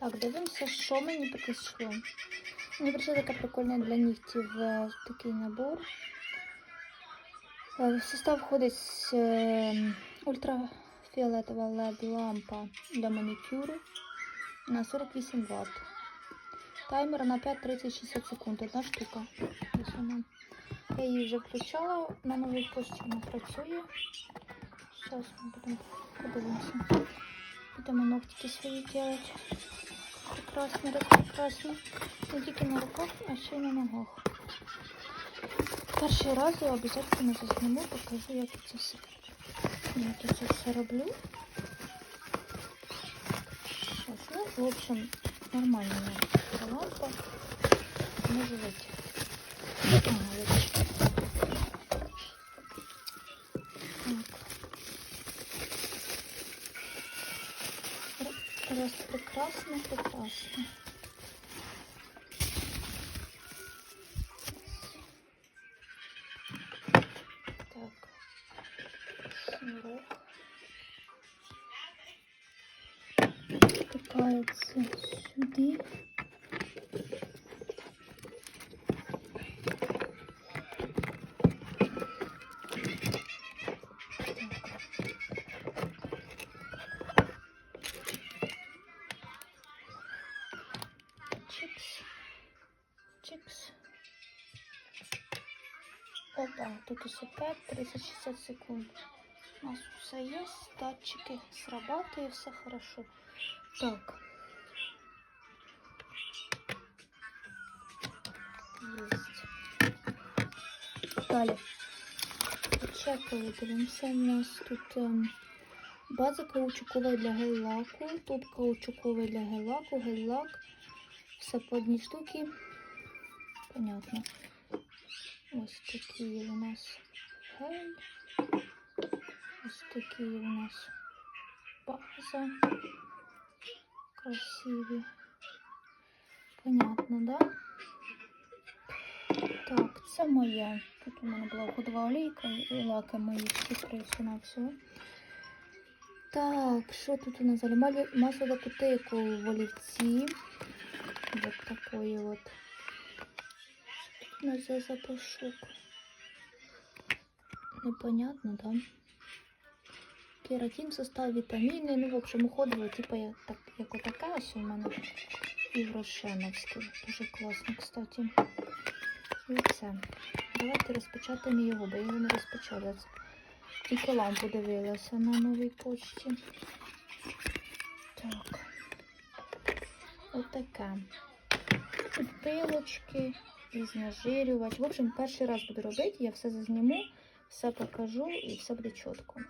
Так, дивимося, що мені прийшло. Мені прийшло таке прикольне для нігтів е, такий набор. Е, В состав входить е, ультрафіолетова LED лампа для манікюру на 48 Вт. Таймер на 5, 30, 60 секунд. Одна штука. Я її вже включала, на новій пошті вона працює. Зараз ми будемо подивимося. Будемо ногтики свої робити. Прекрасно, прекрасно. Не тільки на руках, а ще й на ногах. Перший раз я обов'язково засніму, покажу, як це все, я це все роблю. Щас, ну, в общем, нормальная лампа. Може вийти. Так. Прекрасно, прекрасно. Так. Шнурок. Втикається сюди. Чикс. Чикс. Опа, тут усе 5, 30-60 секунд. У нас все есть, датчики срабатывают, все хорошо. Так. Есть. Далі. Чекали, дивимося. У нас тут ем, база каучуковая для гель-лаку, топ каучуковий для гель-лаку, гель-лак. Все по одній штуці. Понятно. Ось такі у нас гель. Ось такі у нас база. Красиві. Понятно, да? Так, це моє. Тут у мене була ходова олійка і лаки мої всі прийшли на все. Так, що тут у нас? Малі- Масло кутейку в олівці. Вот такой вот. Нас за запашок? Непонятно, да? Кератин, состав вітаміни. Ну, в общем, уходово, типа, я так, як отака ось у мене. Єврошеновський. Дуже класно, кстати. І це. Давайте розпечатаємо його, бо я його не розпечатала. Тільки лампу дивилася на новій почті. Так. Отаке. Пилочки, і знежирювач. В общем, перший раз буду робити, я все зазніму, все покажу і все буде чітко.